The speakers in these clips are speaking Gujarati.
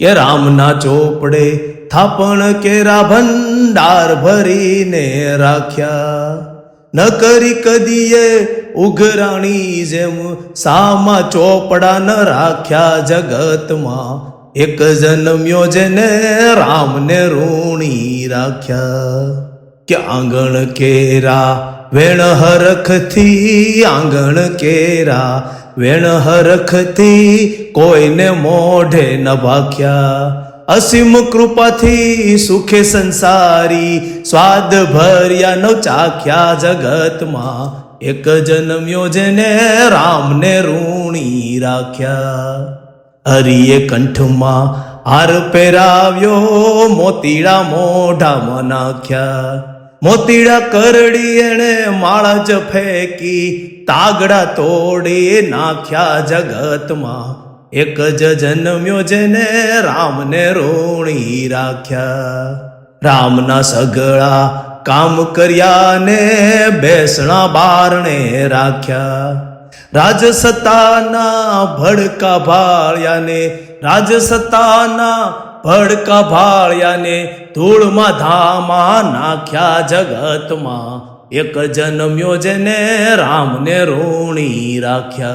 કે રામના ચોપડે થાપણ કેરા ભંડાર ભરીને રાખ્યા. ન કરી કદીએ ઉઘરાણી જેમ સામા ચોપડા ન રાખ્યા જગતમાં. એક જન્મ્યો જેને રામને ઋણી રાખ્યા. કે આંગણ કેરા વેણ હરખથી આંગણ કેરા વેણ હરખથી કોઈને મોઢે ન ભાખ્યા. અસીમ કૃપાથી સુખે સંસારી સ્વાદ ભર્યા ન ચાખ્યા જગતમાં. એક જન્મ્યો જેને રામને ઋણી રાખ્યા. હરિએ કંઠમાં હાર પહેરાવ્યો, મોતીડા મોઢામાં નાખ્યા. મોતીડા કરડી એણે માળા જ ફેંકી, તાગડા તોડી નાખ્યા જગતમાં. એક જ જન્મ્યો જેને રામને રોણી રાખ્યા. રામના સગળા કામ કર્યા ને બેસણા બારણે રાખ્યા. રાજસત્તાના ભડકા ભાળ્યાને, રાજસત્તાના ભડકા ભાળ્યાને ધૂળમાં ધામા નાખ્યા જગતમાં. એક જન્મ્યો જેને રામને ઋણી રાખ્યા.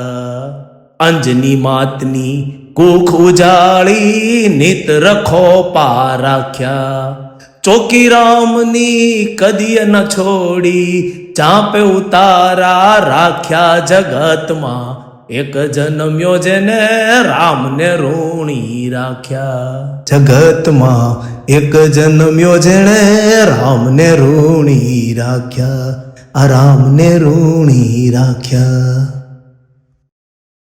અંજની માતની કુખ ઉજાળી નિત રખો પા રાખ્યા. ચોકી રામની કદીએ ન છોડી ચાપે ઉતારા રાખ્યા જગતમાં. એક જન્મ્યો જેને રામને ઋણી રાખ્યા. જગતમાં એક જન્મ્યો જેણે રામને ઋણી રાખ્યા. આ રામને ઋણી રાખ્યા.